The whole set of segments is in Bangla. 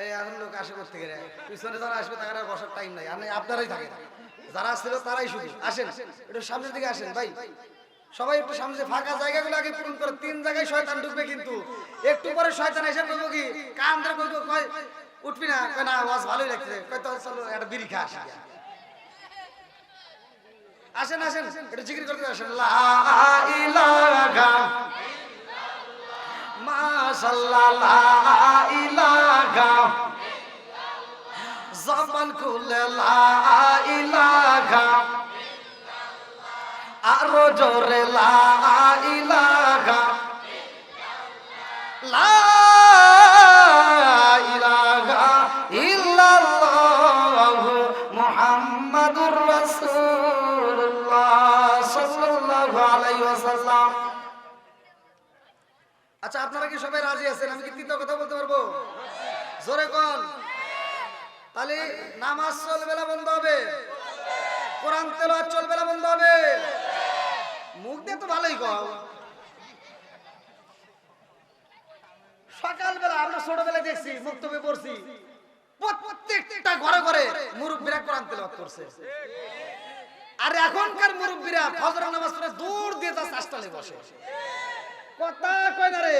এই এখন লোক আসে করতে গেলে পিছনে যারা আসবে তারা বসার টাইম নাই। আপনি আপনারাই থাকেন। যারা ছিল তারাই শুধু। আসেন, একটু সামনের দিকে আসেন, ভাই। সবাই একটু সামনে ফাঁকা জায়গাগুলো আগে পূরণ করে। তিন জায়গায় শয়তান ঢুকবে কিন্তু। একটু পরে শয়তান এসে বলব কি কান ধরে বলব কয়, উঠবি না। কয়, না, আওয়াজ ভালোই লাগছে। কয়, তো চলো, একটা বিড়ি খা আসি। আসেন আসেন, একটু জিকির করতে আসেন। লা ইলাহা জবান খুলে, লা ইলাহা আরও জোরে, লা ইলাহা লা ইলাহা ইল্লাল্লাহু মুহাম্মাদুর রাসূলুল্লাহ, সাল্লাল্লাহু আলাইহি ওয়াসাল্লাম। আচ্ছা আপনারা কি সবাই রাজি আছেন? আমি কি তৃতীয় কথা বলতে পারব? জোরে কোন। তাহলে নামাজ চলবে না, বন্ধ হবে। কোরআন তেলাওয়াত চলবে না, বন্ধ হবে। মুখ দিয়ে তো ভালোই কও। সকালবেলা, আমরা ছোটবেলায় দেখছি মুক্তবে পড়ছি, প্রত্যেকটা ঘরে ঘরে মুরব্বীরা কোরআন তেলাওয়াত করছে। আর এখনকার মুরব্বীরা ফজর নামাজ দূর দিয়ে তার চাষটালে বসে। কথা কয় না রে?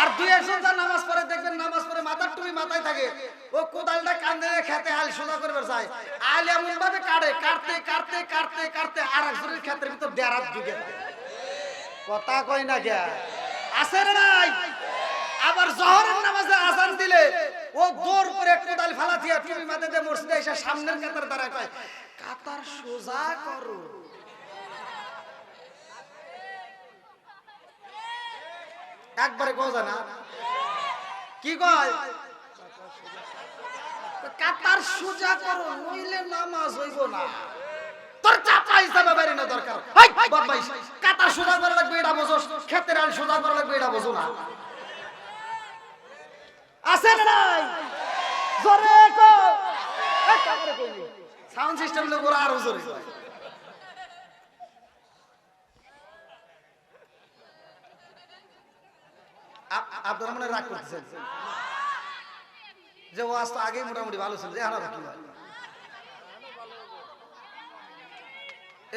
আর দুই একজন নামাজ পড়ে, দেখবেন নামাজ পড়ে মাথার মাথায় থাকে। ও কোদালটা কান্দে আল সোজা আল কাটে কাটতে কাটতে কাটতে কাটতে আর একজনের কয় না নাই? আবার জহরের নামাজে আজান দিলে ও দৌড় করে কোদাল ফালা দিয়া টুপি দিয়ে মসজিদে এসে সামনের কাতার দাঁড়ায় কয়, কাতার সোজা করো। একবারে কোজা না। কি কয়? কাতার সোজা করো, নইলে নামাজ হইব না। তোর চাপা হিসাবে বেরি না দরকার। কাতার সোজা করা লাগবে, এটা বোঝো ক্ষেতের আল সোজা করা লাগবে, এটা বোঝো না। আছে না নাই? জোরে কো সাউন্ড সিস্টেম লোক আরও জোরে কয়। আপ- আপনারা মনে রাগ করতেছেন? যে ওয়াজ তো আগেই মোটামুটি ভালো ছিল। যে আবার কি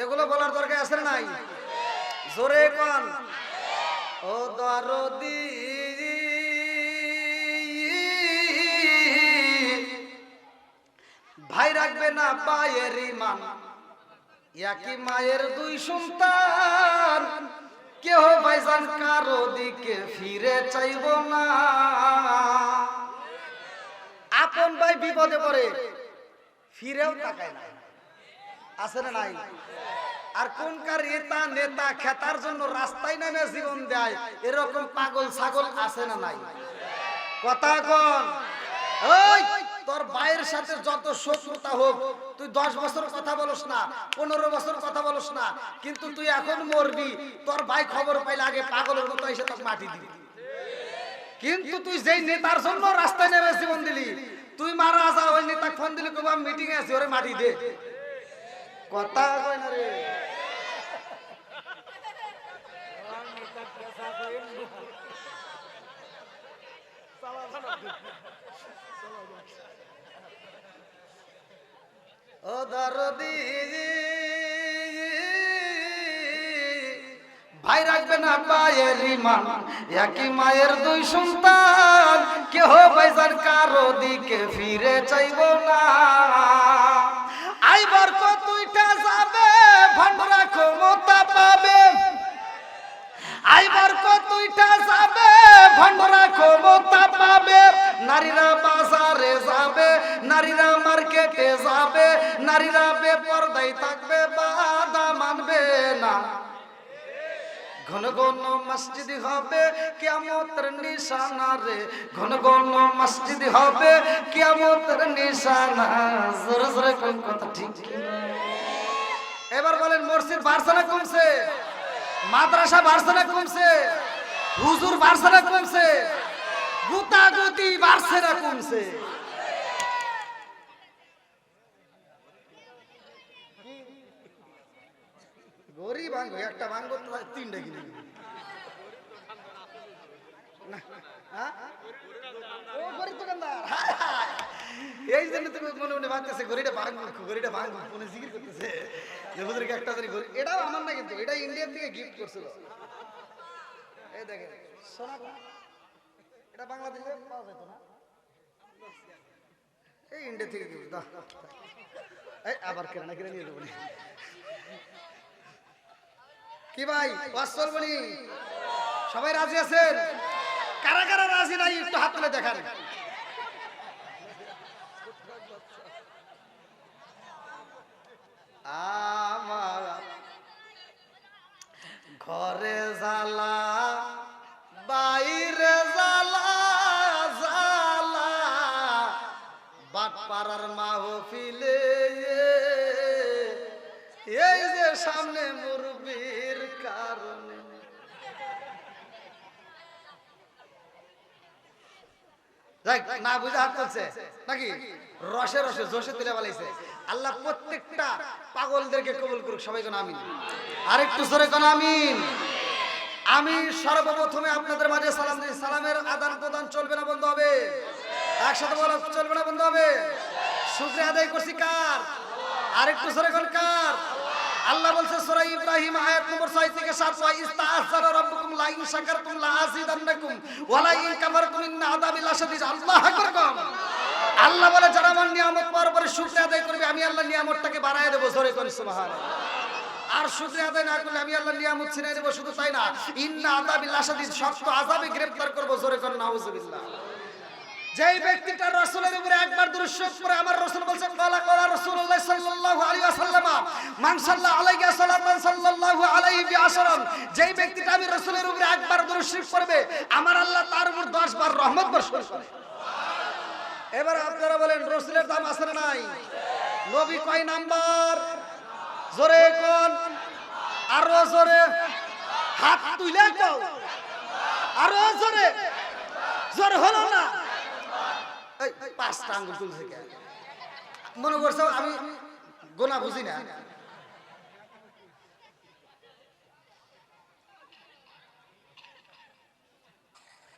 এগুলো বলার দরকার আছে নাই? জোরে কোন। ও দরদি। ভাই রাখবে না পায়ের ইমান। একই মায়ের দুই সন্তান। কেহ ভাইজান কারও দিকে ফিরে চাইব না। আপন ভাই বিপদে পড়ে, ফিরেও তাকায় না। আছে না নাই? আর কোনকার নেতা নেতা খেতার জন্য রাস্তায় নামে জীবন দেয়, এরকম পাগল ছাগল আছে না নাই? কথা কন। ওই তোর ভাইয়ের সাথে যত শত্রুতা হোক, তুই দশ বছর কথা বলস না, পনেরো বছর কথা বলস না, কিন্তু তুই এখন মরবি, তোর ভাই খবর পাইলে আগে পাগলের মতো এসে তোকে মাটি দিবি। কিন্তু তুই যেই নেতার জন্য রাস্তায় নেমে জীবন দিলি, তুই মারা যা ওই নেতা ফোন দিলি কবা মিটিং আছে, ওরে মাটি দে। কথা কয় না রে। ভাই রাখবে না পায়ের ইমান, একই মায়ের দুই সন্তান, কেহ পয়সার কারও দিকে ফিরে চাইব না। ঘন ঘন মসজিদ হবে, কিয়ামতের নিশানা। জোরে জোরে কোন কথা ঠিক এবার বলেন, মসজিদ বাড়ছে না কমছে? মাদ্রাসা বাড়ছে না কমছে? হুজুর বাড়ছে না কমছে? গুতাগুতি বাড়ছে না কমছে? গরিব একটা ভাঙ্গ তো তিনটা কিনে নিবি। হ্যাঁ? এই জন্য তুমি মনে মনে ভাবতেছে, গরিটা ভাঙবো গরিটা ভাঙবো হুজুরকে একটা গরি এটাও আমার না কিন্তু এটা ইন্ডিয়ার থেকে গিফট করছিল। এই দেখেন এই ইন্ডিয়া থেকে গিফট দাও এই আবার কেনা, কিনে কি ভাই? ওয়াসল বলি। সবাই রাজি আছেন? কারা কারা রাজি নাই, একটু হাত তুলে দেখান। আমার ঘরে জ্বালা, বাইরে জ্বালা জ্বালা। বাটপাড়ার মাহফিলে এই যে সামনে মুরবির না বুঝে হাত নাকি? রসে রসে, জোশে তুলে আল্লাহ প্রত্যেকটা পাগলদেরকে কবুল করুক, সবাই কোন আমিন। আরেকটু সরে কোন আমিন। আমি সর্বপ্রথমে আপনাদের মাঝে সালাম দিই। সালামের আদান প্রদান চলবে না, বন্ধ হবে। একসাথে বলা চলবে না, বন্ধ হবে। শুক্রিয়া আদায় করছি কার? আরেকটু সরে কোন কার? আল্লাহ বলছে, সূরা ইব্রাহিম আয়াত নম্বর 6 থেকে 7 ওয়া ইস্তাআযারা রাব্বুকুম লা ইন শাকারতুম লা আযিদান্নাকুম, ওয়া লা ইন কাফারতুম ইন্না আযাবি লাশাদীদ। আল্লাহু আকবার আল্লাহ বলে, যারা আমার নিয়ামত পাওয়ার পরে শুকরিয়া আদায় করবে, আমি আল্লাহ নিয়ামতটাকে বাড়ায় দেবো, জোরে করে সুবহানাল্লাহ। আর শুকরিয়া আদায় না করলে আমি আল্লাহ নিয়ামত ছিনাই দেবো, শুধু তাই না, ইন্না আযাবি লাশাদীদ, শক্ত আযাবে গ্রেফতার করব, জোরে করে নাউজুবিল্লাহ। যেই ব্যক্তিটা রাসূলের উপরে একবার দুরূদ পড়ে আমার রাসূল বলেছেন, কালা কালা রাসূলুল্লাহ সাল্লাল্লাহু আলাইহি ওয়াসাল্লাম, মান সাল্লা আলাইহি সাল্লামান সাল্লাল্লাহু আলাইহি বিআশরান যেই ব্যক্তিটা আমি রাসূলের উপরে একবার দুরূদ পড়বে আমার আল্লাহ তার উপর 10 বার রহমত বর্ষণ করে। এবার আপনারা বলেন, রাসূলের দাম আছে না নাই? নবী কয়, নাম্বার। জোরে কোন? আরও জোরে। হাত তুলে কও। আরও জোরে। জোর হলো না। পাঁচটা আঙ্গুল তুলছে মনে করছ আমি গোনা বুঝি না?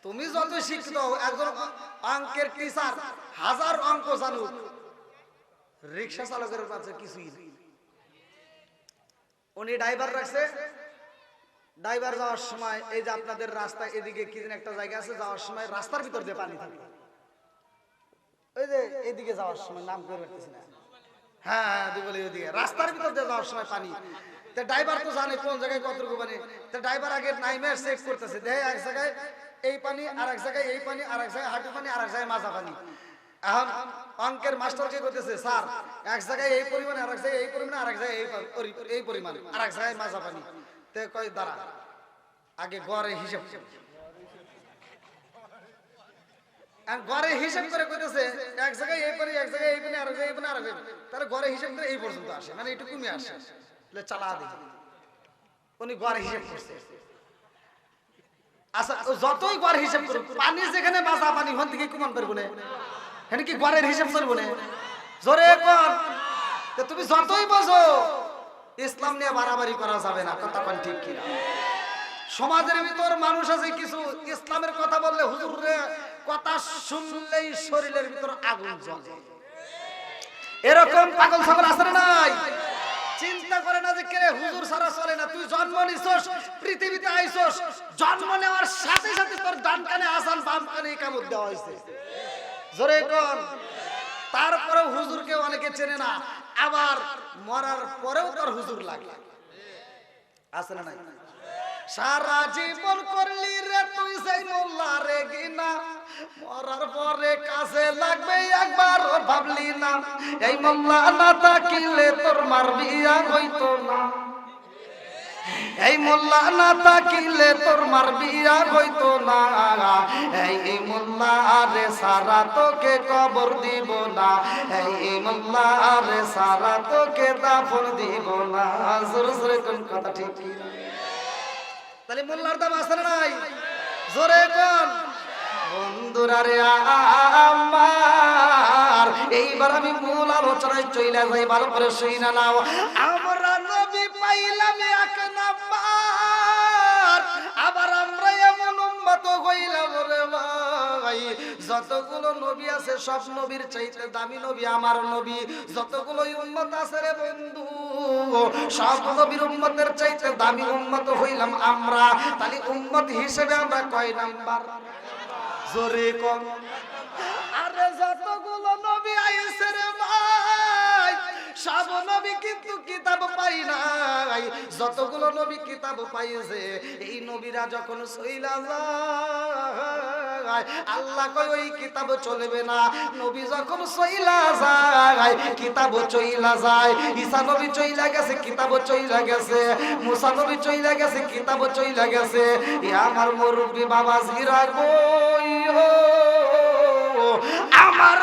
তুমি যত শিক্ষিত একজন অঙ্কের টিচার হাজার অঙ্ক জানুক, রিক্সা চালকের কাছে কিছুই উনি ড্রাইভার রাখছে। ড্রাইভার যাওয়ার সময় এই যে আপনাদের রাস্তায় এদিকে কি একটা জায়গা আছে, যাওয়ার সময় রাস্তার ভিতর দিয়ে পানি থাকে। ওই যে এদিকে যাওয়ার সময় নাম করে পারতেছি না। হ্যাঁ হ্যাঁ দুবলি ওইদিকে রাস্তার ভিতর দিয়ে যাওয়ার সময় পানি। তা ড্রাইভার তো জানে কোন জায়গায় কতটুকু পানি। তা ড্রাইভার আগে নাইমে চেক করতেছে দেখে এক জায়গায় এই পানি, আর এক জায়গায় এই পানি, আর এক জায়গায় হাঁটু পানি, আর এক জায়গায় মাজা পানি। এখন অঙ্কের মাস্টার কি করতেছে স্যার, এক জায়গায় এই পরিমাণে, আর এক জায়গায় এই পরিমাণে, আর এক জায়গায় এই পরিমাণ, আর এক জায়গায় মাজা পানি। তে কয়, দাঁড়া, আগে গড়ে হিসাব করে কইতেছে, এক জায়গায় এই পানি এক জায়গায় এই পানি, আর এই পানি, আর করে এই পর্যন্ত আসে মানে আসে। তাহলে চালা উনি করছে। আচ্ছা যতই করুক, পানি যেখানে বাজা পানি হন থেকে না। কি চলবো না? জোরে কর তুমি যতই বোঝো, ইসলাম নিয়ে বাড়াবাড়ি করা যাবে না, কথা ঠিক কিনা। সমাজের ভিতর মানুষ ইসলামের কথা বললে হুজুর রে, কথা শুনলেই শরীরের ভিতর আগুন জ্বলে। এরকম পাগল ছাগল না নাই? চিন্তা করে না যে কে হুজুর ছাড়া চলে না। তুই জন্ম নিছস, পৃথিবীতে আইছস, জন্ম নেওয়ার সাথে সাথে তোর ডান কানে আসান বাম কানে কামড় দেওয়া হয়েছে। জোরে কোন? তারপরেও হুজুরকে অনেকে চেনে না, আবার মরার পরেও তোর হুজুর লাগে। না নাই? সারা জীবন করলি রে তুই সেই মোল্লা রে গিনা। মরার পরে কাছে লাগবে একবার ভাবলি না। এই মোল্লা না তাকিলে তোর মার বিয়া হইতো না। এই মোল্লা না তাকিলে তোর মার বিয়া হইতো না। এই মোল্লা রে সারা তোকে কবর দিব না। এই মোল্লা রে সারা তোকে দাফন দিব না। জোরে জোরে কোন কথা ঠিক? তাহলে মোল্লার দাম আছে না নাই? জোরে কোন? বন্ধুরা রে আমার, এইবার আমি মূল আলোচনায় চইলা যাই ভালো করে শুই না নাও। আমরা নবী পাইলাম এক নাম্বার, আবার আমরা এমন উম্মত হইলাম রে। ভাই, যতগুলো নবী আছে, সব নবীর চাইতে দামি নবী আমার নবী। যতগুলো উম্মত আছে রে বন্ধু, সব নবীর উম্মতের চাইতে দামি উম্মত হইলাম আমরা। তাহলে উম্মত হিসেবে আমরা কয় নাম্বার? জোরে কম। আরে যতগুলো নবী আইছে রে ভাই, সব নবী কিন্তু কিতাব পাই নাই। যতগুলো নবী কিতাব পাইছে, এই নবীরা যখন সইলা যায় আল্লাহ কয় ওই কিতাব চলবে না? নবী যখন সইলা যায়, কিতাব চইলা যায়, ঈসা নবী চইলা গেছে, কিতাব চইলা গেছে, মুসা নবী চইলা গেছে, কিতাব চইলা গেছে। এ আমার মুরব্বী বাবা জিরা গো আমার